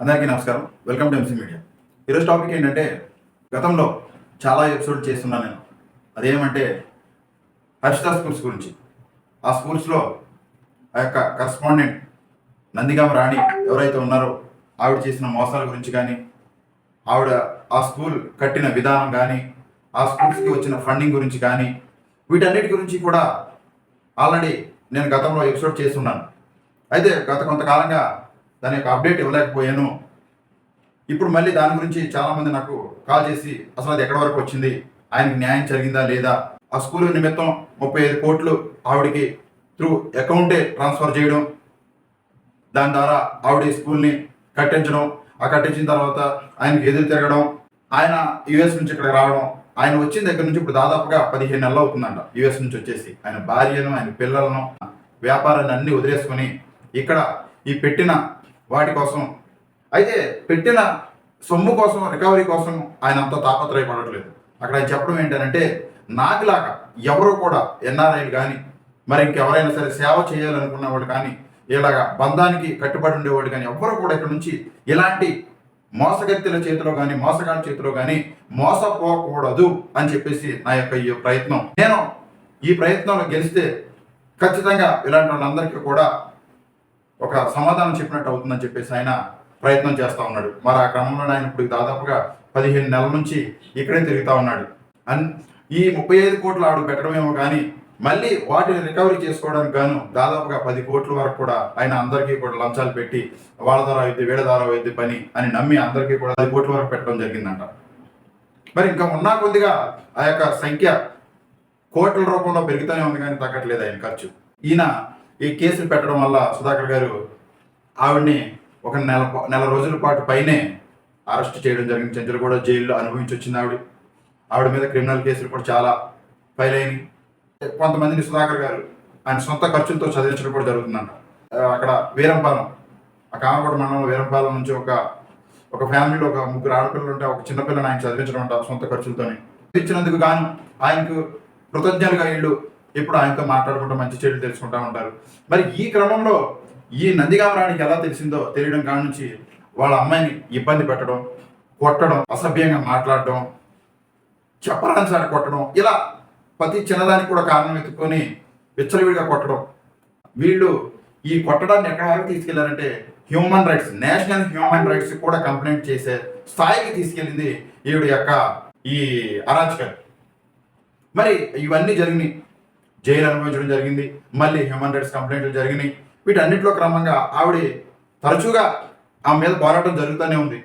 అందరికీ నమస్కారం. Welcome to MC media ఈరోజు టాపిక్ ఏంటంటే గతంలో చాలా ఎపిసోడ్ చేస్తున్నాను నేను. అదేమంటే హర్షిత స్కూల్స్ గురించి. ఆ స్కూల్స్లో ఆ యొక్క కరస్పాండెంట్ నందిగామ రాణి ఎవరైతే ఉన్నారో ఆవిడ చేసిన మోసాల గురించి కానీ ఆవిడ ఆ స్కూల్ కట్టిన విధానం కానీ ఆ స్కూల్స్కి వచ్చిన ఫండింగ్ గురించి కానీ వీటన్నిటి గురించి కూడా ఆల్రెడీ నేను గతంలో ఎపిసోడ్ చేస్తున్నాను. అయితే గత కొంతకాలంగా దాని యొక్క అప్డేట్ ఇవ్వలేకపోయాను. ఇప్పుడు మళ్ళీ దాని గురించి చాలామంది నాకు కాల్ చేసి అసలు అది ఎక్కడి వరకు వచ్చింది? ఆయనకి న్యాయం జరిగిందా లేదా? ఆ స్కూల్ నిమిత్తం ముప్పై ఐదు కోట్లు ఆవిడకి త్రూ అకౌంటే ట్రాన్స్ఫర్ చేయడం దాని ద్వారా ఆవిడ ఈ స్కూల్ని కట్టించడం ఆ కట్టించిన తర్వాత ఆయనకి ఎదురు తిరగడం ఆయన యుఎస్ నుంచి ఇక్కడ రావడం ఆయన వచ్చిన దగ్గర నుంచి ఇప్పుడు దాదాపుగా పదిహేను నెలలు అవుతుందంట యుఎస్ నుంచి వచ్చేసి. ఆయన భార్యను ఆయన పిల్లలను వ్యాపారాన్ని అన్ని వదిలేసుకొని ఇక్కడ ఈ పెట్టిన వాటి కోసం. అయితే పెట్టిన సొమ్ము కోసం రికవరీ కోసం ఆయన అంత తాపత్రయపడట్లేదు. అక్కడ ఆయన చెప్పడం ఏంటంటే నాకులాగా ఎవరు కూడా ఎన్ఆర్ఐలు కానీ మరి ఇంకెవరైనా సరే సేవ చేయాలనుకున్నవాడు కానీ ఇలాగా బంధానికి కట్టుబడి ఉండేవాడు కానీ ఎవరు కూడా ఇక్కడ నుంచి ఇలాంటి మోసగత్తెల చేతిలో కానీ మోసగాళ్ళ చేతిలో కానీ మోసపోకూడదు అని చెప్పేసి నా యొక్క ఈ ప్రయత్నం. నేను ఈ ప్రయత్నంలో గెలిస్తే ఖచ్చితంగా ఇలాంటి వాళ్ళందరికీ కూడా ఒక సమాధానం చెప్పినట్టు అవుతుందని చెప్పేసి ఆయన ప్రయత్నం చేస్తూ ఉన్నాడు. మరి ఆ క్రమంలో ఆయన ఇప్పుడు దాదాపుగా పదిహేను నెలల నుంచి ఇక్కడే తిరుగుతూ ఉన్నాడు. అన్ ఈ ముప్పై ఐదు కోట్లు ఆవిడ పెట్టడమేమో కానీ మళ్ళీ వాటిని రికవరీ చేసుకోవడానికి గాను దాదాపుగా పది కోట్ల వరకు కూడా ఆయన అందరికీ కూడా లంచాలు పెట్టి వాళ్ళ ద్వారా అయితే వీళ్ళ ద్వారా అయితే పని అని నమ్మి అందరికీ కూడా పది కోట్ల వరకు పెట్టడం జరిగిందంట. మరి ఇంకా ఉన్నా కొద్దిగా ఆ యొక్క సంఖ్య కోట్ల రూపంలో పెరుగుతూనే ఉంది కానీ తగ్గట్లేదు ఆయన ఖర్చు. ఈయన ఈ కేసులు పెట్టడం వల్ల సుధాకర్ గారు ఆవిడ్ని ఒక నెల నెల రోజుల పాటు పైనే అరెస్ట్ చేయడం జరిగింది. చెంచలు కూడా జైల్లో అనుభవించి వచ్చింది ఆవిడ. ఆవిడ మీద క్రిమినల్ కేసులు కూడా చాలా ఫైల్ అయినాయి. కొంతమందిని సుధాకర్ గారు ఆయన సొంత ఖర్చులతో చదివించడం కూడా జరుగుతుందంట. అక్కడ వీరంపాలెం ఆ కామకోట మండలంలో వీరంపాలెం నుంచి ఒక ఒక ఫ్యామిలీలో ఒక ముగ్గురు ఆడపిల్లలు ఉంటే ఒక చిన్నపిల్లని ఆయన చదివించడం అంట సొంత ఖర్చులతోనే. ఇచ్చినందుకు గాను ఆయనకు కృతజ్ఞతగా వీళ్ళు ఇప్పుడు ఆయనతో మాట్లాడుకుంటూ మంచి చెడులు తెలుసుకుంటా ఉంటారు. మరి ఈ క్రమంలో ఈ నందిగామరానికి ఎలా తెలిసిందో తెలియడం కాడ నుంచి వాళ్ళ అమ్మాయిని ఇబ్బంది పెట్టడం కొట్టడం అసభ్యంగా మాట్లాడడం చెప్పరాని కొట్టడం ఇలా ప్రతి చిన్నదానికి కూడా కారణం ఎత్తుకొని విచ్చలవిడిగా కొట్టడం. వీళ్ళు ఈ కొట్టడాన్ని ఎక్కడ వరకు తీసుకెళ్ళారంటే human rights national human rights కూడా కంప్లైంట్ చేసే స్థాయికి తీసుకెళ్ళింది ఈవిడ యొక్క ఈ అరాచకాలు మరి ఇవన్నీ జరిగినాయి. జైలు అనుభవించడం జరిగింది. మళ్ళీ హ్యూమన్ రైట్స్ కంప్లైంట్లు జరిగినాయి. వీటన్నిటిలో క్రమంగా ఆవిడ తరచుగా ఆమె మీద పోరాటం జరుగుతూనే ఉంది.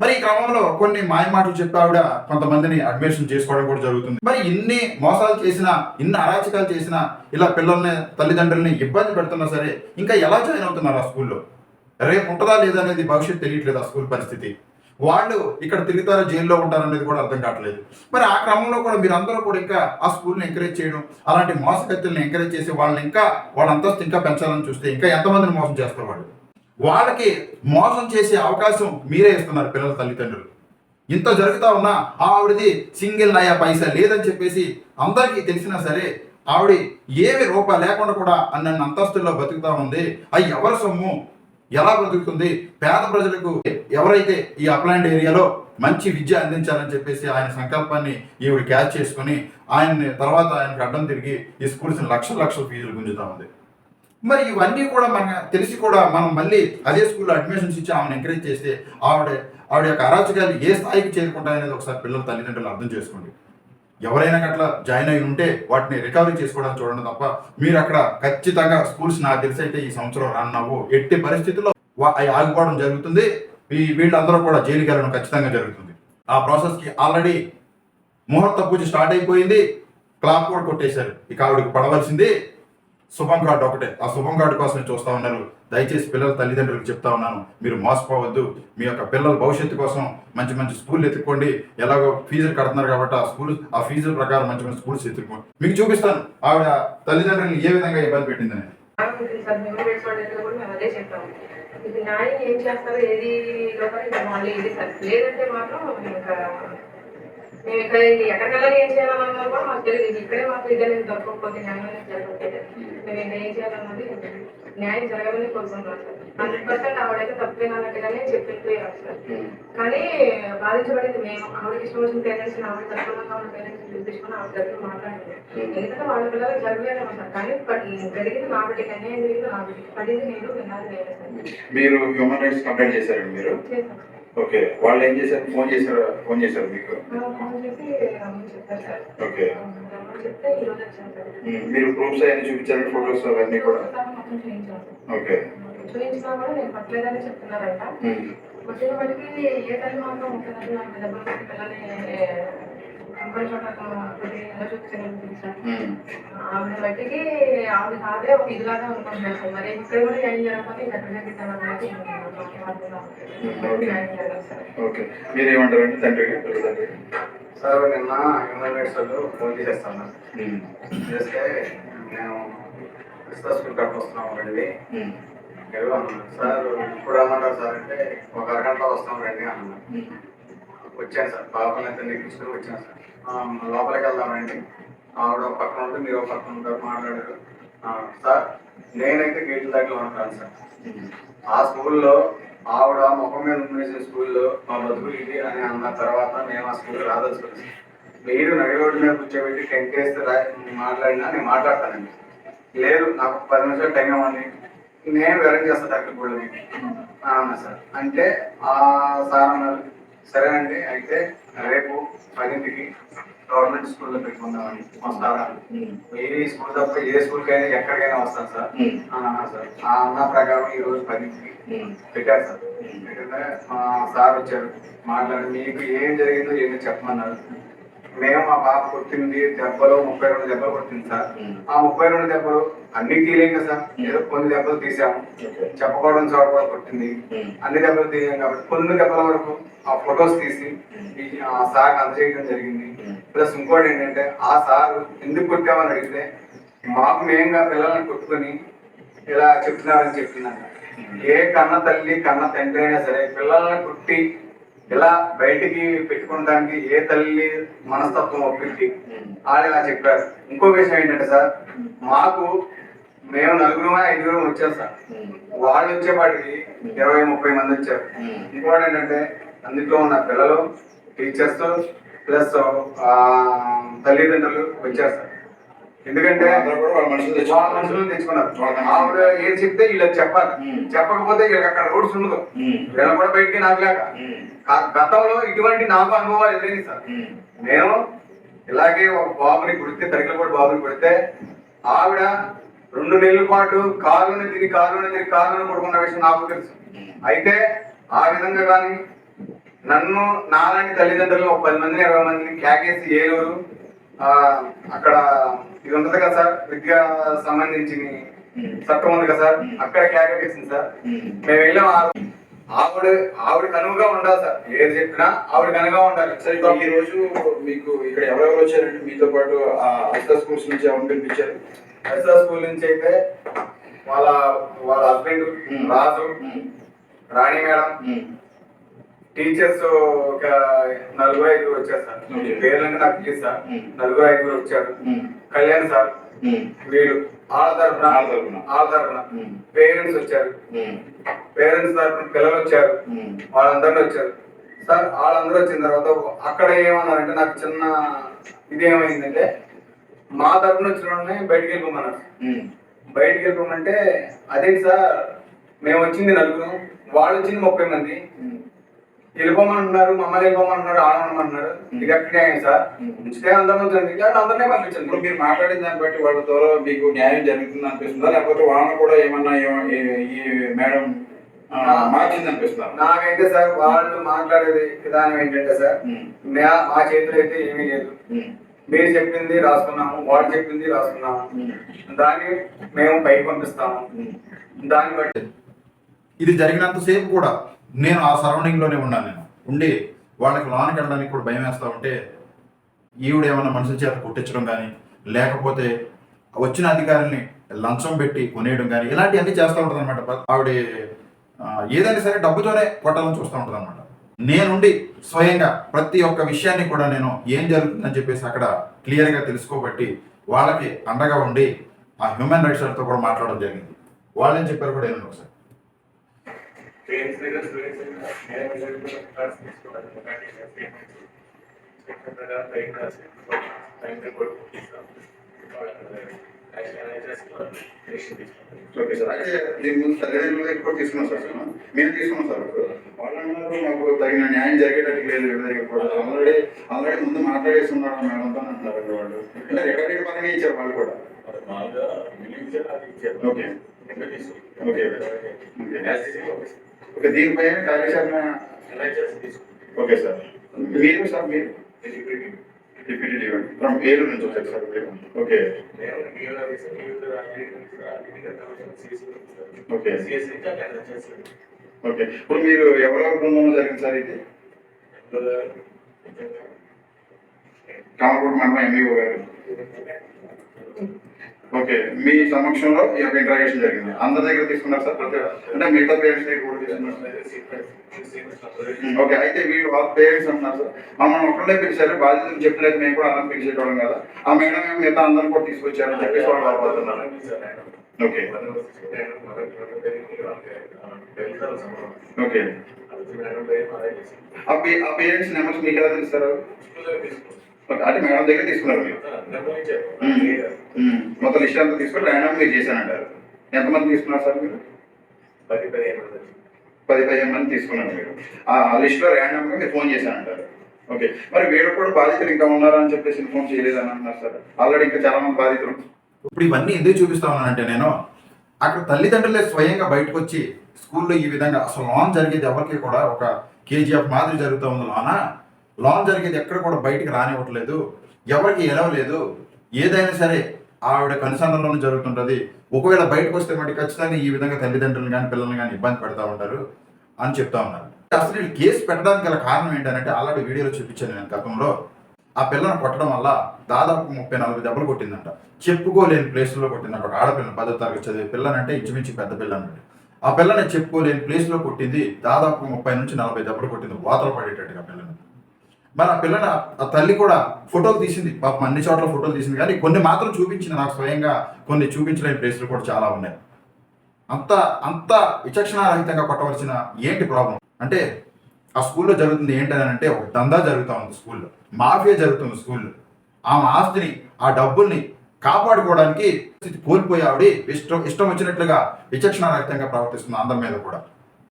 మరి ఈ క్రమంలో కొన్ని మాయమాటలు చెప్పి ఆవిడ కొంతమందిని అడ్మిషన్ చేసుకోవడం కూడా జరుగుతుంది. మరి ఇన్ని మోసాలు చేసినా ఇన్ని అరాచకాలు చేసినా ఇలా పిల్లల్ని తల్లిదండ్రుల్ని ఇబ్బంది పెడుతున్నా సరే ఇంకా ఎలా జాయిన్ అవుతున్నారు ఆ స్కూల్లో? రేపు ఉంటుందా లేదా అనేది భవిష్యత్తు తెలియట్లేదు ఆ స్కూల్ పరిస్థితి. వాళ్ళు ఇక్కడ తిరుగుతారో జైల్లో ఉంటారనేది కూడా అర్థం కావట్లేదు. మరి ఆ క్రమంలో కూడా మీరందరూ కూడా ఇంకా ఆ స్కూల్ని ఎంకరేజ్ చేయడం అలాంటి మోసగత్తుల్ని ఎంకరేజ్ చేసి వాళ్ళని ఇంకా వాళ్ళ అంతస్తు ఇంకా పెంచాలని చూస్తే ఇంకా ఎంతమందిని మోసం చేస్తారు వాళ్ళు? వాళ్ళకి మోసం చేసే అవకాశం మీరే ఇస్తున్నారు పిల్లల తల్లిదండ్రులు. ఇంత జరుగుతా ఉన్నా ఆవిడది సింగిల్ నయా పైసా లేదని చెప్పేసి అందరికీ తెలిసినా సరే ఆవిడ ఏమి రూపాయి లేకుండా కూడా నన్ను అంతస్తుల్లో బతుకుతా ఉంది. అవి ఎవరి సొమ్ము? ఎలా బ్రతుకుతుంది? పేద ప్రజలకు ఎవరైతే ఈ అప్లాంట్ ఏరియాలో మంచి విద్య అందించాలని చెప్పేసి ఆయన సంకల్పాన్ని ఈవిడ క్యాచ్ చేసుకుని ఆయన్ని తర్వాత ఆయనకు అడ్డం తిరిగి ఈ స్కూల్స్ లక్షల లక్షల ఫీజులు గుంజుతా ఉంది. మరి ఇవన్నీ కూడా మన తెలిసి కూడా మనం మళ్ళీ అదే స్కూల్లో అడ్మిషన్స్ ఇచ్చి ఆమెను ఎంకరేజ్ చేస్తే ఆవిడ ఆవిడ యొక్క అరాచకాలు ఏ స్థాయికి చేరుకుంటాయనేది ఒకసారి పిల్లల తల్లిదండ్రులు అర్థం చేసుకోండి. ఎవరైనా అట్లా జాయిన్ అయి ఉంటే వాటిని రికవరీ చేసుకోవడానికి చూడండి తప్ప మీరు అక్కడ ఖచ్చితంగా స్కూల్స్ నాకు తెలిసి అయితే ఈ సంవత్సరం రాన్నావు ఎట్టి పరిస్థితుల్లో అవి ఆగిపోవడం జరుగుతుంది. ఈ వీళ్ళందరూ కూడా జైలుకి వెళ్ళడం ఖచ్చితంగా జరుగుతుంది. ఆ ప్రాసెస్కి ఆల్రెడీ ముహూర్త పూజ స్టార్ట్ అయిపోయింది. క్లాప్ కూడా కొట్టేశారు. ఇక ఆవిడకి పడవలసింది. శుభం కార్డు ఒకటే. ఆ శుభం కార్డు కోసం చూస్తా ఉన్నారు. దయచేసి పిల్లల తల్లిదండ్రులకు చెప్తా ఉన్నాను. మీరు మోసపోవద్దు మీ యొక్క పిల్లల భవిష్యత్తు కోసం మంచి మంచి స్కూల్ ఎత్తుక్కోండి ఎలాగో ఫీజులు కడుతున్నారు కాబట్టి ఆ స్కూల్ ఆ ఫీజుల ప్రకారం మంచి మంచి స్కూల్స్ ఎత్తుక్కోండి మీకు చూపిస్తాను. ఆవిడ తల్లిదండ్రులను ఏ విధంగా ఇబ్బంది పెట్టిందని ఇది ఏం చేస్తారో ఏది లోపల ఇంకా మళ్ళీ ఇది సార్ లేదంటే మాత్రం ఇంకా మేము ఇక్కడ ఇది ఎక్కడికి వెళ్ళాలి ఏం చేయాలన్నా కూడా మాకు తెలియదు. ఇక్కడే మాకు ఇదే దొరకకపోతే న్యాయం అనేది జరగకపోతే మేము ఇంకా ఏం చేయాలన్నది న్యాయం జరగాలని కోరుకుంటున్నాను సార్. హండ్రెడ్ పర్సెంట్ ఆవిడైతే తప్పేనన్నట్టుగానే చెప్పిపోయారు సార్. కానీ బాధించబడింది మేము. ఆవిడకి ఇష్టం వచ్చిన పేరెంట్స్ ఆవిడ తరఫున ఉన్న పేరెంట్స్ చూపించుకుని ఆవిడ దగ్గర మాట్లాడింది. ఎందుకంటే వాళ్ళ పిల్లలు జరగలేదేమో సార్. కానీ జరిగింది నా బిడ్డకి అన్యాయం జరిగింది నా బిడ్డకి. పడింది నేను నేనే సార్. మీరు హ్యూమన్ రైట్స్ కంప్లైంట్ చేశారండి మీరు? ఓకే. వాళ్ళు ఏం చేశారు? ఫోన్ చేశారు? ఫోన్ చేశారు మీకు? ఓకే. మీరు ప్రూఫ్స్ అవన్నీ చూపించారండి ఫొటోస్ అవన్నీ కూడా? ఓకే. చెప్తున్నారంట. వచ్చిన ఏ తల్లి మాత్రం ఉంటుంది నాకు డబ్బులు పెట్టి పిల్లల్ని చోట ఆవిడ బట్టికి ఆవిడ కాదే ఒక ఇదిలాగా అనుకుంటున్నాను. సార్ మరి ఇక్కడ కూడా ఇంకా ఎక్కడ ఓకే మీరు ఏమంటారండి సార్. నిన్న హ్యూమన్ రైట్స్ వాళ్ళు ఫోన్ చేసేస్తాను చేస్తే నేను క్రిస్తా స్కూల్ కట్ట వస్తున్నాం రండి సార్ ఇప్పుడు సార్ అంటే ఒక అరగంటలో వస్తాం రండి అన్నారు వచ్చాను సార్. పాపని అయితే వచ్చాను సార్. లోపలికి వెళ్దామండి. ఆవిడ ఒక పక్కన ఉంటే మీరు ఒక పక్కన ఉంటారు మాట్లాడారు. సార్ నేనైతే గేట్ల దగ్గర ఉంటాను సార్. ఆ స్కూల్లో ఆవిడ ముఖం మీద ఉండేసిన స్కూల్లో మా బతుకులు ఇది అని అన్న తర్వాత మేము ఆ స్కూల్ రాదలుచుకోలేదు మీరు నడి రోడ్డు మీద కూర్చోబెట్టి టెంట్ వేస్తే మాట్లాడినా నేను మాట్లాడతానండి. లేదు నాకు పది నిమిషాలు టైం ఇవ్వండి. నేను వివరం చేస్తాను డాక్టర్ కూడా అన్నా సార్. అంటే ఆ సార్ అన్నారు సరేనండి అయితే రేపు పదింటికి గవర్నమెంట్ స్కూల్లో పెట్టుకుందామని వస్తారా ఏ స్కూల్ తప్ప ఏ స్కూల్కైనా ఎక్కడికైనా వస్తాను సార్. సార్ ఆ అన్న ప్రకారం ఈ రోజు పదింటికి పెట్టారు సార్. పెట్టితే మా సార్ వచ్చారు. మాట్లాడి మీకు ఏం జరిగిందో ఏంటో చెప్పమన్నారు. మేము మా పాప కొట్టింది దెబ్బలు ముప్పై రెండు దెబ్బలు కొట్టింది సార్. ఆ ముప్పై రెండు దెబ్బలు అన్ని తీయలేం కదా సార్. ఏదో కొన్ని దెబ్బలు తీసాము ఓకే. చెప్పకూడని చోట కూడా కొట్టింది. అన్ని దెబ్బలు తీయాం కాబట్టి కొన్ని దెబ్బల వరకు ఆ ఫొటోస్ తీసి ఆ సార్ అందజేయడం జరిగింది. ప్లస్ ఇంకోటి ఏంటంటే ఆ సార్ ఎందుకు కొట్టామని అడిగితే మాకు మేంగా పిల్లల్ని కొట్టుకొని ఇలా చెప్తున్నారని చెప్పిందంట ఏ కన్న తల్లి కన్న తండ్రి అయినా సరే పిల్లల్ని కుట్టి ఇలా బయటికి పెట్టుకోవడానికి ఏ తల్లి మనస్తత్వం ఒప్పించి వాళ్ళు ఇలా చెప్పారు. ఇంకో విషయం ఏంటంటే సార్ మాకు మేము నలుగురు ఐదుగురు వచ్చాం సార్. వాళ్ళు వచ్చేపాటికి ఇరవై ముప్పై మంది వచ్చారు. ఇంకోటి ఏంటంటే అందులో ఉన్న పిల్లలు టీచర్స్ ప్లస్ తల్లిదండ్రులు వచ్చారు సార్. ఎందుకంటే మనుషులు తెచ్చుకున్నారు. ఆవిడ ఏం చెప్తే వీళ్ళకి చెప్పాలి. చెప్పకపోతే వీళ్ళకి అక్కడ రూట్స్ ఉండదు. వీళ్ళని కూడా బయటికి నాకులేక గతంలో ఇటువంటి నాకు అనుభవాలు ఎదురైంది సార్. నేను ఇలాగే ఒక బాబుని కుడితే తరికలపాటు బాబుని కుడితే ఆవిడ రెండు నెలల పాటు కారుని తిరిగి కారుని తిరిగి కారుని పడుకున్న విషయం నాకు తెలుసు. అయితే ఆ విధంగా కానీ నన్ను నాలాంటి తల్లిదండ్రులు ఒక పది మందిని ఇరవై మందిని క్యాకేసి ఏలూరు ఆ, అక్కడ ఇది ఉంటుంది కదా సార్ విద్యా సంబంధించి చట్టం ఉంది కదా సార్ అక్కడ క్యాకేసింది సార్. మేము. వెళ్ళాం ఆవిడ ఆవిడ కనువుగా ఉండాలి సార్. ఏది చెప్పినా ఆవిడ కనుగా ఉండాలి. సరే ఇప్పుడు ఈ రోజు మీకు ఇక్కడ ఎవరెవరు వచ్చారండి? మీతో పాటు ఆ అస్తా స్కూల్స్ నుంచి ఎవరు పిలిపించారు ఎస్ఆర్ స్కూల్ నుంచి అయితే వాళ్ళ వాళ్ళ husband Raju Rani madam teachers ఒక నలుగురు ఐదుగురు వచ్చారు సార్. పేర్లంటే నాకు తెలియదు సార్. నలుగురు ఐదుగురు వచ్చారు. కళ్యాణ్ సార్ వీడు వాళ్ళ తరఫున వాళ్ళ తరఫున పేరెంట్స్ వచ్చారు. పేరెంట్స్ తరఫున పిల్లలు వచ్చారు. వాళ్ళందరూ వచ్చారు. సార్ వాళ్ళందరూ వచ్చిన తర్వాత అక్కడ ఏమన్నారంటే నాకు చిన్న ఇది ఏమైందంటే మా తరఫున వచ్చిన వాళ్ళని బయటికి వెళ్ళిపోమన్నారు. బయటికి వెళ్ళిపోమంటే అదేంటి సార్ మేము వచ్చింది నలుగురు వాళ్ళు వచ్చింది ముప్పై మంది. ఉమ్, వెళ్ళిపోమంటున్నారు మమ్మల్ని వెళ్ళిపోమంటున్నారు ఆడమన్నారు ఇది ఎక్కడే సార్? ఉంచితే లేదా అందరినీ ఇప్పుడు పంపించండి మీరు మాట్లాడిన దాన్ని బట్టి వాళ్ళ ద్వారా మీకు న్యాయం జరుగుతుంది అనిపిస్తుందా? లేకపోతే వాళ్ళని కూడా ఏమన్నా ఏమ- ఈ- మేడం నాకైతే సార్ వాళ్ళు మాట్లాడేది విధానం ఏంటంటే సార్ మా- చేతిలో అయితే ఏమీ లేదు. మీరు చెప్పింది రాసుకున్నాము వాడు చెప్పింది రాసుకున్నాము. దాన్ని మేము పైకి పంపిస్తాము. దాన్ని బట్టి. ఇది జరిగినంతసేపు కూడా నేను ఆ సరౌండింగ్లోనే ఉన్నాను నేను. ఉండి వాళ్ళకి లోనికి వెళ్ళడానికి కూడా భయం వేస్తూ ఉంటే ఈవిడ ఏమైనా మనుషుల చేత కొట్టించడం కానీ లేకపోతే వచ్చిన అధికారుల్ని లంచం పెట్టి కొనేయడం కానీ ఇలాంటివన్నీ చేస్తూ ఉంటుంది అనమాట ఆవిడ ఏదైనా సరే డబ్బుతోనే కొట్టాలని చూస్తూ ఉంటుంది అనమాట నేనుండి స్వయంగా ప్రతి ఒక్క విషయాన్ని కూడా నేను ఏం జరుగుతుందని చెప్పేసి అక్కడ క్లియర్గా తెలుసుకోబట్టి వాళ్ళకి అండగా ఉండి ఆ హ్యూమన్ రైట్స్ వాళ్ళతో కూడా మాట్లాడడం జరిగింది. వాళ్ళేం చెప్పారు కూడా ఏమన్నా ఒకసారి పేరెంట్స్ దగ్గర స్టూడెంట్స్ దగ్గర క్లాస్ ఓకే సార్ అయితే దీని ముందు తల్లిదండ్రుల కూడా తీసుకున్నాం సార్ మేము. తీసుకున్నాం సార్ ఇప్పుడు? వాళ్ళు అన్నారు మాకు తగిన న్యాయం జరిగేటట్టు లేదు. కూడా ఆల్రెడీ ఆల్రెడీ ముందు మాట్లాడేసి ఉన్నారు మేడంతో అంటున్నారు వాళ్ళు. అంటే రికార్డెడ్ పరంగా ఇచ్చారు వాళ్ళు కూడా. ఓకే. తీసుకుంటారు. ఓకే. ఓకే దీనిపై కార్యాచరణ ఎలా చేసి తీసుకుంటారు ఓకే సార్. మీరు సార్ మీరు. డిప్యూటీ డివైన్ ఫ్రమ్ ఏలూరు నుంచి వచ్చారు సార్ మీరు. ఓకే. ఓకే. ఓకే. ఇప్పుడు మీరు ఎవరెవరి బృందంలో జరిగింది సార్ ఇది? కామకోటి మండలం ఎంఈఓ గారు. ఓకే మీ సమక్షంలో ఈ యొక్క ఇంటరాక్షన్ జరిగింది. అందరి దగ్గర తీసుకున్నారు సార్ ప్రతి అంటే మిగతా పేరెంట్స్ దగ్గర కూడా తీసుకున్నారు? ఓకే అయితే వీళ్ళు వాళ్ళ పేరెంట్స్ అంటున్నారు సార్. మమ్మల్ని ఒక్కడే పిలిచారు బాధ్యతలు చెప్పలేదు మేము కూడా అందరం పిలిచేటోళ్ళం కదా. ఆ మేడం ఏమో మిగతా అందరం కూడా తీసుకొచ్చారని చెప్పేసి వాళ్ళు బాధపడుతున్నారు ఓకే. ఓకే. ఆ పే ఆ పేరెంట్స్ నెంబర్స్ మీకు ఎలా తెలుస్తారు? అంటే మేడం దగ్గర తీసుకున్నారు. మొత్తం లిస్ట్ అంతా తీసుకొని ర్యాండమ్ మీరు చేశానంటారు. ఎంతమంది తీసుకున్నారు సార్ మీరు? పది పదిహేను మంది. తీసుకున్నారు మీరు. ఆ లిస్ట్లో ర్యాండమ్గా మీరు ఫోన్ చేశానంటారు. ఓకే. మరి వీళ్ళు కూడా బాధితులు ఇంకా ఉన్నారా అని చెప్పేసి ఇన్ఫార్మ్ చేయలేదని అంటున్నారు సార్. ఆల్రెడీ ఇంకా చాలా మంది బాధితులు. ఇప్పుడు ఇవన్నీ ఎందుకు చూపిస్తా ఉన్నానంటే నేను అక్కడ తల్లిదండ్రులే స్వయంగా బయటకు వచ్చి స్కూల్లో ఈ విధంగా అసలు లాన్ జరిగేది ఎవరికి కూడా ఒక కేజీఎఫ్ మాదిరి జరుగుతూ ఉంది లోన లాంగ్ జరిగేది ఎక్కడ కూడా బయటికి రానివ్వట్లేదు ఎవరికి ఎలవలేదు. ఏదైనా సరే ఆవిడ కనుసంధానంలోనే జరుగుతుంటుంది. ఒకవేళ బయటకు వస్తే మట్టి ఖచ్చితంగా ఈ విధంగా తల్లిదండ్రులు కానీ పిల్లల్ని కానీ ఇబ్బంది పెడతా ఉంటారు అని చెప్తా ఉన్నారు. అసలు వీళ్ళు కేసు పెట్టడానికి గల కారణం ఏంటంటే ఆల్రెడీ వీడియోలో చూపించాను నేను గతంలో. ఆ పిల్లను కొట్టడం వల్ల దాదాపు ముప్పై నలభై దెబ్బలు కొట్టిందంట. చెప్పుకోలేని ప్లేస్లో కొట్టిందంట. ఒక ఆడపిల్లని పదో తరగతి చదివే పిల్లనంటే ఇంచుమించు పెద్ద పిల్ల అన్నట్టు ఆ పిల్లని చెప్పుకోలేని ప్లేస్లో కొట్టింది దాదాపు ముప్పై నుంచి నలభై దెబ్బలు కొట్టింది. వాతలు పడేటట్టుగా పిల్లని. మరి ఆ పిల్లని ఆ- తల్లి కూడా ఫోటోలు తీసింది. పాపం అన్ని చోట్ల ఫోటోలు తీసింది. కానీ కొన్ని మాత్రం చూపించింది నాకు స్వయంగా. కొన్ని చూపించలేని ప్లేసులు కూడా చాలా ఉన్నాయి. అంత అంత విచక్షణారహితంగా కొట్టవలసిన ఏంటి ప్రాబ్లం అంటే ఆ స్కూల్లో జరుగుతుంది ఏంటని అంటే ఒక దందా జరుగుతూ ఉంది స్కూల్లో. మాఫియా జరుగుతుంది స్కూల్లో. ఆమె ఆస్తిని ఆ డబ్బుల్ని కాపాడుకోవడానికి స్థితి కోల్పోయి ఆవిడ ఇష్టం ఇష్టం వచ్చినట్లుగా విచక్షణారహితంగా ప్రవర్తిస్తుంది అందరి మీద కూడా.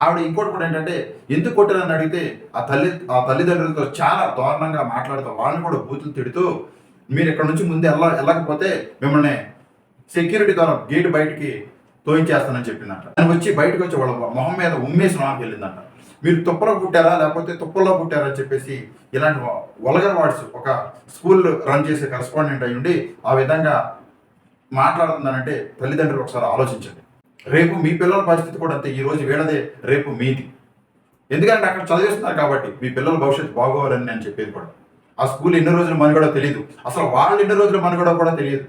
ఆవిడ ఇంకోటి కూడా ఏంటంటే ఎందుకు కొట్టారని అడిగితే ఆ తల్లి ఆ తల్లిదండ్రులతో చాలా దారుణంగా మాట్లాడుతూ వాళ్ళని కూడా బూతులు తిడుతూ మీరు ఇక్కడ నుంచి ముందే వెళ్ళ వెళ్ళకపోతే మిమ్మల్ని సెక్యూరిటీ ద్వారా గేట్ బయటికి తోయించేస్తానని చెప్పిందంట. దాని వచ్చి బయటకు వచ్చి వాళ్ళ మొహం మీద ఉమ్మేసి నాకు వెళ్ళిందంట. మీరు తుప్పలో పుట్టారా లేకపోతే తుప్పల్లో పుట్టారా అని చెప్పేసి ఇలాంటి వలగర్ వాడ్స్ ఒక స్కూల్ రన్ చేసే కరెస్పాండెంట్ అయి ఉండి ఆ విధంగా మాట్లాడుతుందనంటే తల్లిదండ్రులు ఒకసారి ఆలోచించండి. రేపు మీ పిల్లల పరిస్థితి కూడా అంతే. ఈ రోజు వీళ్ళదే రేపు మీది. ఎందుకంటే అక్కడ చదివిస్తున్నారు కాబట్టి మీ పిల్లల భవిష్యత్తు బాగోవాలని నేను చెప్పేది కూడా. ఆ స్కూల్ ఎన్ని రోజులు మనుగడ తెలియదు అసలు వాళ్ళు ఎన్ని రోజులు మనుగడ కూడా తెలియదు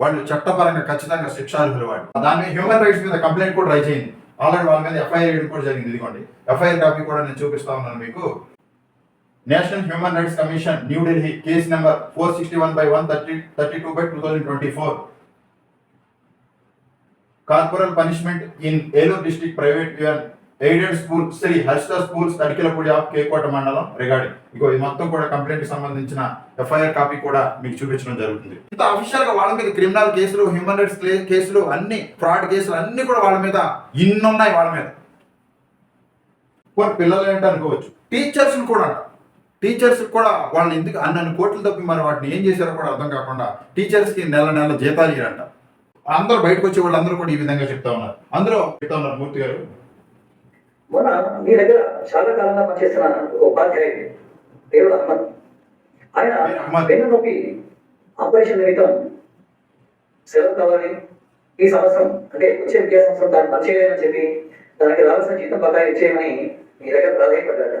వాళ్ళు చట్టపరంగా ఖచ్చితంగా శిక్షార్హులు వాళ్ళు. దాని హ్యూమన్ రైట్స్ మీద కంప్లైంట్ కూడా రై చేయండి ఆల్రెడీ వాళ్ళ మీద ఎఫ్ఐఆర్ కూడా జరిగింది. ఇదిగోండి. ఎఫ్ఐఆర్ కాపీ కూడా నేను చూపిస్తా ఉన్నాను మీకు. National human rights commission New Delhi case number four sixty one by one thirty thirty two by two thousand twenty four corporal punishment in Eluru district private aided school Shri Harsha schools Tadikalapudi of Kekota మండలం regarding. ఇగో ఇది మొత్తం కూడా కంప్లైంట్కి సంబంధించిన FIR copy కూడా మీకు చూపించడం జరుగుతుంది. ఇంత అఫీషియల్గా వాళ్ళ మీద క్రిమినల్ కేసులు హ్యూమన్ రైట్స్ కేసులు అన్ని ఫ్రాడ్ కేసులు అన్ని కూడా వాళ్ళ మీద ఇన్ని ఉన్నాయి వాళ్ళ మీద. పిల్లలు ఏంటి అనుకోవచ్చు. టీచర్స్ కూడా అంట. టీచర్స్ కూడా వాళ్ళని ఎందుకు అన్నన్ని కోట్లు తప్పి మరి వాటిని ఏం చేశారో కూడా అర్థం కాకుండా టీచర్స్కి నెల నెల జీతాలు ఇవ్వరంట అందరూ బయటకు వచ్చే వాళ్ళందరూ కూడా ఈ విధంగా చెప్తా ఉన్నారు. అందరూ చెప్తా ఉన్నారు మూర్తి గారు. మొన్న మీ దగ్గర చాలా కాలంగా పనిచేస్తున్న ఉపాధ్యాయుడు పేరు అహ్మద్. ఆయన పేరు అహ్మద్. వెన్ను నొప్పి ఆపరేషన్ నిమిత్తం సెలవు కావాలి. ఈ సంవత్సరం అంటే వచ్చే విద్యా సంవత్సరం దాన్ని పనిచేయాలని చెప్పి దానికి రావాల్సిన జీతం బకాయి ఇచ్చేయమని మీ దగ్గర ప్రాధాన్యపడ్డాడు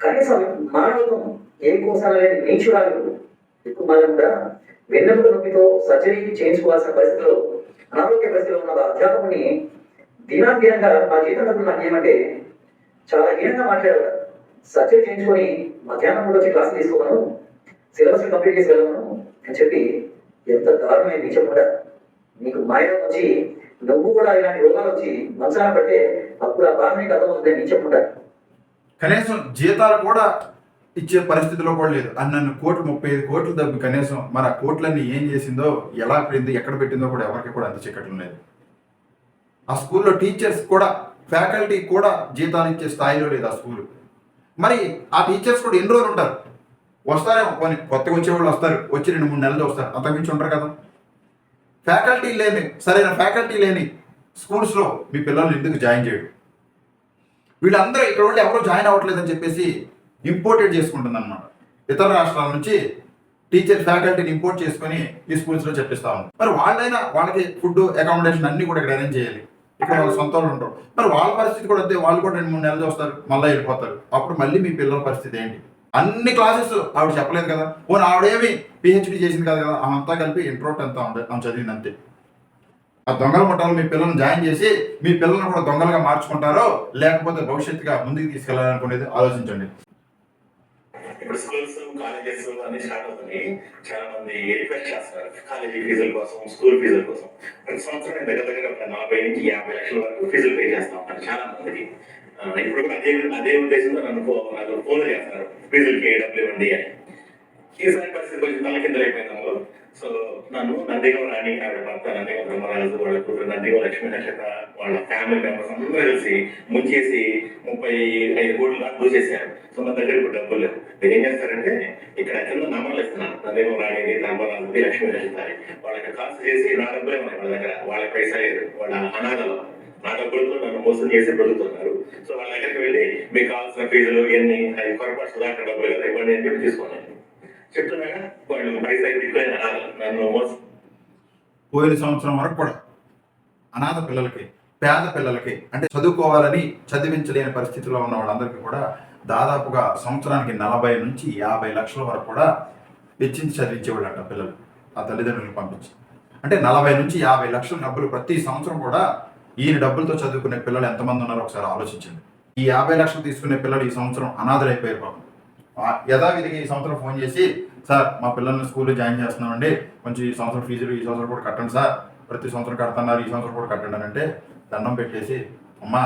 కనీసం మానవత్వం ఏ కోసం లేని నీచురాలు ఎక్కువ మనం కూడా వెన్నెముక నొప్పితో సర్జరీ చేయించుకోవాల్సిన పరిస్థితిలో అనారోగ్య పరిస్థితిలో ఉన్న అధ్యాపకుని దీనాధీనంగా మా జీవితంలో నాకు ఏమంటే చాలా హీనంగా మాట్లాడాడు సర్జరీ చేయించుకొని మధ్యాహ్నం కూడా వచ్చి క్లాస్ తీసుకోమను సిలబస్ కంప్లీట్ చేసి వెళ్ళమను అని చెప్పి ఎంత దారుణమైన నీచం కూడా. నీకు మాయం వచ్చి నువ్వు కూడా ఇలాంటి రోగాలు వచ్చి మంచాన పడితే అప్పుడు ఆ ప్రాథమిక అర్థం అవుతుంది నేను చెప్పుకుంటాను కనీసం జీతాలు కూడా ఇచ్చే పరిస్థితిలో కూడా లేదు. అన్నన్ను కోట్లు ముప్పై ఐదు కోట్లు దబ్బి కనీసం మరి ఆ కోట్లన్నీ ఏం చేసిందో ఎలా పడింది ఎక్కడ పెట్టిందో కూడా ఎవరికి కూడా అంత చిక్కటం లేదు. ఆ స్కూల్లో టీచర్స్ కూడా ఫ్యాకల్టీ కూడా జీతాలు ఇచ్చే స్థాయిలో లేదు ఆ స్కూల్. మరి ఆ టీచర్స్ కూడా ఎన్ని రోజులు ఉంటారు? వస్తారేమో కొన్ని కొత్తగా వచ్చేవాళ్ళు వస్తారు వచ్చి రెండు మూడు నెలలు వస్తారు అంతకుమించి ఉంటారు కదా. ఫ్యాకల్టీ లేని సరైన ఫ్యాకల్టీ లేని స్కూల్స్లో మీ పిల్లల్ని ఎందుకు జాయిన్ చేయడు వీళ్ళందరూ ఇక్కడ ఉండి ఎవరో జాయిన్ అవ్వట్లేదని చెప్పేసి ఇంపోర్టెడ్ చేసుకుంటుంది అనమాట ఇతర రాష్ట్రాల నుంచి టీచర్ ఫ్యాకల్టీని ఇంపోర్ట్ చేసుకొని ఈ స్కూల్స్లో చెప్పిస్తా ఉన్నారు. మరి వాళ్ళైనా వాళ్ళకి ఫుడ్ అకామిడేషన్ అన్ని కూడా ఇక్కడ అరేంజ్ చేయాలి. ఇక్కడ వాళ్ళ సొంత వాళ్ళు ఉంటారు. మరి వాళ్ళ పరిస్థితి కూడా అంతే. వాళ్ళు కూడా రెండు మూడు నెలలు వస్తారు మళ్ళీ వెళ్ళిపోతారు. అప్పుడు మళ్ళీ మీ పిల్లల పరిస్థితి ఏంటి? అన్ని క్లాసెస్ ఆవిడ చెప్పలేదు కదా. ఓ ఆవిడేమి పిహెచ్డి చేసింది కదా కదా. అంతా కలిపి ఇంట్రోట్ అంతా ఉండే ఆమె చదివింది అంతే. ఆ దొంగల ముఠాలు మీ పిల్లల్ని జాయిన్ చేసి మీ పిల్లల్ని కూడా దొంగలుగా మార్చుకుంటారో లేకపోతే భవిష్యత్తుగా ముందుకు తీసుకెళ్ళాలనుకునేది ఆలోచించండి. ఇప్పుడు స్కూల్స్ కాలేజెస్ అన్ని స్టార్ట్ అవుతున్నాయి. చాలా మంది రిక్వెస్ట్ చేస్తున్నారు. కాలేజీ ఫీజుల కోసం స్కూల్ ఫీజుల కోసం. ప్రతి సంవత్సరం నేను దగ్గర దగ్గర ఒక నలభై నుంచి యాభై లక్షల వరకు ఫీజులు పే చేస్తా ఉంటాను చాలా మందికి. ఇప్పుడు కూడా అదే అదే ఉద్దేశంతో నన్ను నాకు ఫోన్ చేస్తున్నారు. ఫీజులకి డబ్బులు ఇవ్వండి అని. ఈసారి పరిస్థితి కొంచెం తలకిందలైపోయిందో సో నన్ను నందిగం రాణి ఆవిడ భర్త నందిగం బ్రహ్మరాజు వాళ్ళ కూతురు నందిగం లక్ష్మీ నక్షత్ర వాళ్ళ ఫ్యామిలీ మెంబర్స్ అందరూ కలిసి ముంచేసి ముప్పై ఐదు కోట్లు దాకా దూచేశారు సో నా దగ్గర ఇప్పుడు డబ్బులు లేవు. మీరు ఏం చేస్తారంటే ఇక్కడ కింద నంబర్లు ఇస్తున్నాను నందిగం రాణిని ధర్మరాజుది లక్ష్మీ నక్షత్రాన్ని వాళ్ళకి కాస్ట్ చేసి నా డబ్బులే ఉన్నాయి వాళ్ళ దగ్గర. వాళ్ళ పైసా లేదు. వాళ్ళ అనాథలు. నా డబ్బులతో నన్ను మోసం చేసి బ్రతుకుతున్నారు. సో వాళ్ళ దగ్గరికి వెళ్ళి మీకు కావాల్సిన ఫీజులు ఇవన్నీ అది పొరపాటు దాకా డబ్బులు కదా ఇవ్వండి అని చెప్పి తీసుకున్నాను చెప్తున్నాగా వాళ్ళు నన్ను పోయిన సంవత్సరం వరకు కూడా అనాథ పిల్లలకి పేద పిల్లలకి అంటే చదువుకోవాలని చదివించలేని పరిస్థితిలో ఉన్న వాళ్ళందరికీ కూడా దాదాపుగా సంవత్సరానికి నలభై నుంచి యాభై లక్షల వరకు కూడా వెచ్చించి చదివించేవాళ్ళంట పిల్లలు ఆ తల్లిదండ్రులను పంపించి. అంటే నలభై నుంచి యాభై లక్షల డబ్బులు ప్రతి సంవత్సరం కూడా ఈయన డబ్బులతో చదువుకునే పిల్లలు ఎంతమంది ఉన్నారో ఒకసారి ఆలోచించండి. ఈ యాభై లక్షలు తీసుకునే పిల్లలు ఈ సంవత్సరం అనాథలైపోయారు పాపం. యథావిధిగా ఈ సంవత్సరం ఫోన్ చేసి సార్ మా పిల్లల్ని స్కూల్లో జాయిన్ చేస్తున్నామండి. కొంచెం ఈ సంవత్సరం ఫీజులు ఈ సంవత్సరం కూడా కట్టండి సార్. ప్రతి సంవత్సరం కడుతున్నారు ఈ సంవత్సరం కూడా కట్టండి అని అంటే దండం పెట్టేసి అమ్మా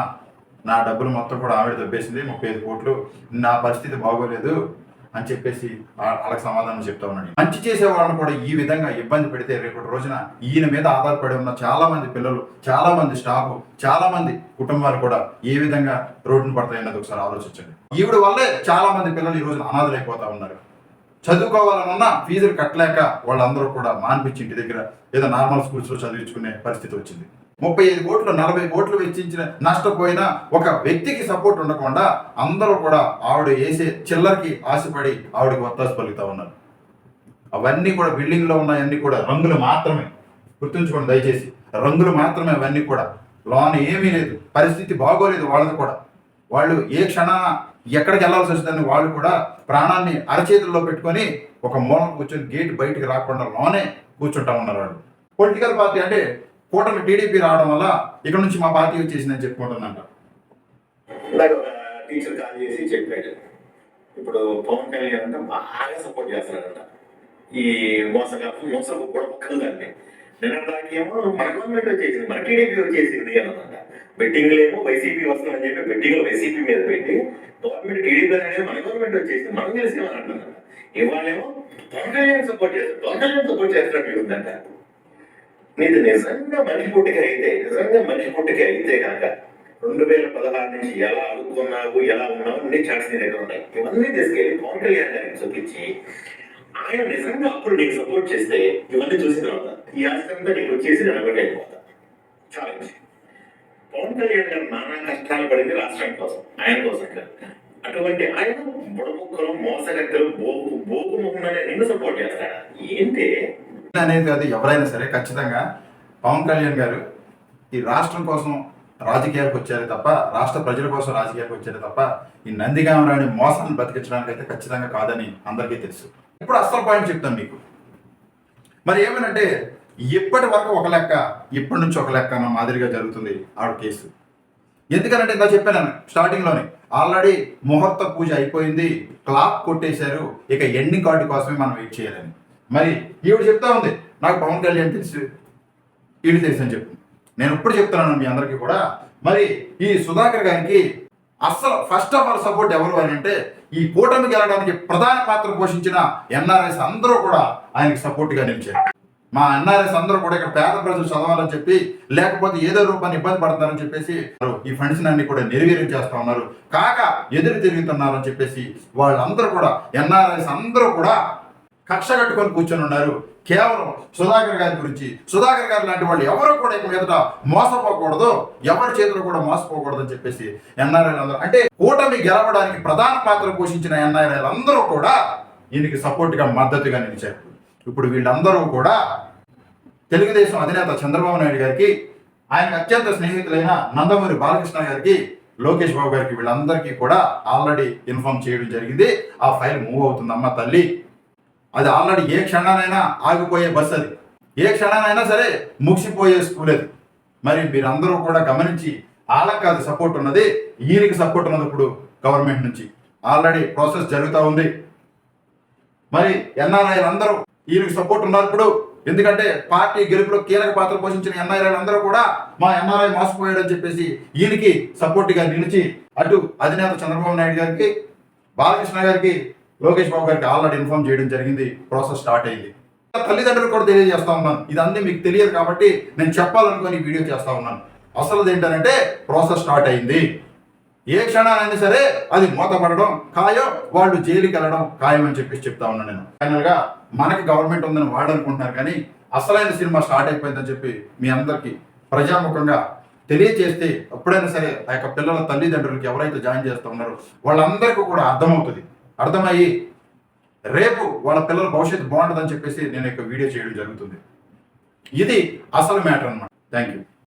నా డబ్బులు మొత్తం కూడా ఆవిడ దబ్బేసింది ముప్పై ఐదు కోట్లు. నా పరిస్థితి బాగోలేదు అని చెప్పేసి వాళ్ళకి సమాధానం చెప్తా ఉన్నాడు. మంచి చేసే వాళ్ళని కూడా ఈ విధంగా ఇబ్బంది పెడితే రేపటి రోజున ఈయన మీద ఆధారపడి ఉన్న చాలా మంది పిల్లలు చాలా మంది స్టాఫ్ చాలా మంది కుటుంబాలు కూడా ఏ విధంగా రోడ్డును పడతాయన్నది ఒకసారి ఆలోచించండి. ఈవిడ వల్లే చాలా మంది పిల్లలు ఈ రోజున అనాథలైపోతా ఉన్నారు. చదువుకోవాలనున్నా ఫీజులు కట్టలేక వాళ్ళందరూ కూడా మాన్పించి ఇంటి దగ్గర ఏదో నార్మల్ స్కూల్స్లో చదివించుకునే పరిస్థితి వచ్చింది. ముప్పై ఐదు కోట్లు నలభై కోట్లు వెచ్చించిన నష్టపోయిన ఒక వ్యక్తికి సపోర్ట్ ఉండకుండా అందరూ కూడా ఆవిడ వేసే చిల్లరకి ఆశపడి ఆవిడకి వత్తాసు పలుకుతా ఉన్నారు. అవన్నీ కూడా బిల్డింగ్లో ఉన్నాయన్నీ కూడా రంగులు మాత్రమే. గుర్తుంచుకోండి దయచేసి. రంగులు మాత్రమే అవన్నీ కూడా. లోన్ ఏమీ లేదు. పరిస్థితి బాగోలేదు వాళ్ళది కూడా. వాళ్ళు ఏ క్షణాన ఎక్కడికి వెళ్ళాల్సి వస్తుందని వాళ్ళు కూడా ప్రాణాన్ని అరచేతుల్లో పెట్టుకొని ఒక మూలం కూర్చొని గేట్ బయటికి రాకుండా లోనే కూర్చుంటా ఉన్నారు వాళ్ళు. పొలిటికల్ పార్టీ అంటే కూటమి టీడీపీ రావడం వల్ల ఇక్కడ నుంచి మా పార్టీ వచ్చేసిందని చెప్పుకుంటుందంట. టీచర్ కాల్ చేసి చెప్పాడు. ఇప్పుడు పవన్ కళ్యాణ్ అంటే బాగా సపోర్ట్ చేస్తున్నాడంట. ఈ మోసగా మోసపు పక్కన దాన్ని నిన్నటిదాకేమో మన గవర్నమెంట్ వచ్చేసింది మన టీడీపీ వచ్చేసింది అనమాట బెట్టింగ్ ఏమో వైసీపీ వస్తుందని చెప్పి బెట్టింగ్ వైసీపీ మీద పెట్టి గవర్నమెంట్ టీడీపీ అనేది మన గవర్నమెంట్ వచ్చేసి మనం తెలిసి అంటున్నారు ఇవాళేమో పవన్ కళ్యాణ్ సపోర్ట్ చేస్తారు పవన్ కళ్యాణ్ సపోర్ట్ చేస్తున్నట్టు ఉందంట నీది నిజంగా మనిషి పుట్టిక అయితే నిజంగా మనిషి పుట్టిక అయితే కనుక రెండు వేల పదహారు నుంచి ఎలా అడుగుతున్నావు ఎలా ఉన్నావు అన్ని చాట్స్ నీ దగ్గర ఉన్నాయి. ఇవన్నీ తీసుకెళ్ళి పవన్ కళ్యాణ్ గారికి చూపించి ఆయన నిజంగా అప్పుడు నీకు సపోర్ట్ చేస్తే ఇవన్నీ చూసిన తర్వాత ఈ ఆస్తి అంతా నీకు వచ్చేసి నేను ఒకటి అయిపోతా. ఛాలెంజ్ పవన్ కళ్యాణ్ గారు నానా కష్టాలు పడింది రాష్ట్రం కోసం ఆయన కోసం అటువంటి ఆయన బుడముక్కలు మోసగత్తలు బోగు బోగు మొహంలోనే నిన్ను సపోర్ట్ చేస్తారు ఏంటి? అనేది అది ఎవరైనా సరే ఖచ్చితంగా పవన్ కళ్యాణ్ గారు ఈ రాష్ట్రం కోసం రాజకీయాలకు వచ్చారే తప్ప రాష్ట్ర ప్రజల కోసం రాజకీయాలకు వచ్చారే తప్ప ఈ నందిగామరాని మోసాన్ని బతికించడానికి అయితే ఖచ్చితంగా కాదని అందరికీ తెలుసు. ఇప్పుడు అసలు పాయింట్ చెప్తాను మీకు. మరి ఏమనంటే ఇప్పటి వరకు ఒక లెక్క ఇప్పటి నుంచి ఒక లెక్క అన్న మాదిరిగా జరుగుతుంది ఆవిడ కేసు. ఎందుకనంటే ఇందా చెప్పాను స్టార్టింగ్లోనే ఆల్రెడీ ముహూర్త పూజ అయిపోయింది క్లాక్ కొట్టేశారు ఇక ఎండింగ్ కార్డు కోసమే మనం వెయిట్ చేయాలని. మరి ఈవిడ చెప్తా ఉంది నాకు పవన్ కళ్యాణ్ తెలుసు ఈవిడ తెలుసు అని చెప్పు. నేను ఇప్పుడు చెప్తున్నాను మీ అందరికీ కూడా. మరి ఈ సుధాకర్ గారికి అస్సలు ఫస్ట్ ఆఫ్ ఆల్ సపోర్ట్ ఎవరు అని అంటే ఈ కూటమికి వెళ్ళడానికి ప్రధాన పాత్ర పోషించిన ఎన్ఆర్ఎస్ అందరూ కూడా ఆయనకి సపోర్ట్గా నిలిచారు. మా ఎన్ఆర్ఎస్ అందరూ కూడా ఇక్కడ పేద ప్రజలు చదవాలని చెప్పి లేకపోతే ఏదో రూపాన్ని ఇబ్బంది పడతారని చెప్పేసి ఈ ఫండ్స్ అన్ని కూడా నిర్వీర్యం చేస్తా ఉన్నారు. కాక ఎదురు తిరుగుతున్నారని చెప్పేసి వాళ్ళందరూ కూడా ఎన్ఆర్ఎస్ అందరూ కూడా కక్ష కట్టుకొని కూర్చొని ఉన్నారు. కేవలం సుధాకర్ గారి గురించి సుధాకర్ గారు లాంటి వాళ్ళు ఎవరు కూడా ఇక మీదట మోసపోకూడదు ఎవరి చేతిలో కూడా మోసపోకూడదు అని చెప్పేసి ఎన్ఆర్ఐలు అందరూ అంటే కూటమి గెలవడానికి ప్రధాన పాత్ర పోషించిన ఎన్ఆర్ఐలు అందరూ కూడా ఈయనకి సపోర్ట్గా మద్దతుగా నిలిచారు. ఇప్పుడు వీళ్ళందరూ కూడా తెలుగుదేశం అధినేత చంద్రబాబు నాయుడు గారికి ఆయన అత్యంత స్నేహితులైన నందమూరి బాలకృష్ణ గారికి లోకేష్ బాబు గారికి వీళ్ళందరికీ కూడా ఆల్రెడీ ఇన్ఫార్మ్ చేయడం జరిగింది. ఆ ఫైల్ మూవ్ అవుతుందమ్మా తల్లి. అది ఆల్రెడీ ఏ క్షణానైనా ఆగిపోయే బస్ అది. ఏ క్షణానైనా సరే ముగిసిపోయే స్కూల్ అది. మరి మీరందరూ కూడా గమనించి వాళ్ళకి కాదు సపోర్ట్ ఉన్నది ఈయనకి సపోర్ట్ ఉన్నది ఇప్పుడు గవర్నమెంట్ నుంచి. ఆల్రెడీ ప్రాసెస్ జరుగుతూ ఉంది. మరి ఎన్ఆర్ఐలు అందరూ ఈయనకి సపోర్ట్ ఉన్నారు ఇప్పుడు. ఎందుకంటే పార్టీ గెలుపులో కీలక పాత్ర పోషించిన ఎన్ఆర్ఐలు అందరూ కూడా మా ఎన్ఆర్ఐ మోసపోయాడని చెప్పేసి ఈయనకి సపోర్ట్గా నిలిచి అటు అధినేత చంద్రబాబు నాయుడు గారికి బాలకృష్ణ గారికి లోకేష్ బాబు గారికి ఆల్రెడీ ఇన్ఫార్మ్ చేయడం జరిగింది. ప్రాసెస్ స్టార్ట్ అయింది. తల్లిదండ్రులు కూడా తెలియజేస్తా ఉన్నాను. ఇదన్నీ మీకు తెలియదు కాబట్టి నేను చెప్పాలనుకుని వీడియో చేస్తా ఉన్నాను. అసలు ఏంటంటే ప్రాసెస్ స్టార్ట్ అయింది. ఏ క్షణానైనా సరే అది మూతపడడం ఖాయం వాళ్ళు జైలుకి వెళ్ళడం ఖాయం అని చెప్పేసి చెప్తా ఉన్నాను నేను. ఫైనల్గా మనకి గవర్నమెంట్ ఉందని వాడు అనుకుంటున్నారు కానీ అసలైన సినిమా స్టార్ట్ అయిపోయిందని చెప్పి మీ అందరికి ప్రజాముఖంగా తెలియజేస్తే ఎప్పుడైనా సరే ఆ యొక్క పిల్లల తల్లిదండ్రులకి ఎవరైతే జాయిన్ చేస్తూ ఉన్నారో వాళ్ళందరికీ కూడా అర్థమవుతుంది. అర్థమయ్యి రేపు వాళ్ళ పిల్లల భవిష్యత్తు బాగుంటుందని చెప్పేసి నేను యొక్క వీడియో చేయడం జరుగుతుంది. ఇది అసలు మ్యాటర్ అన్నమాట. Thank you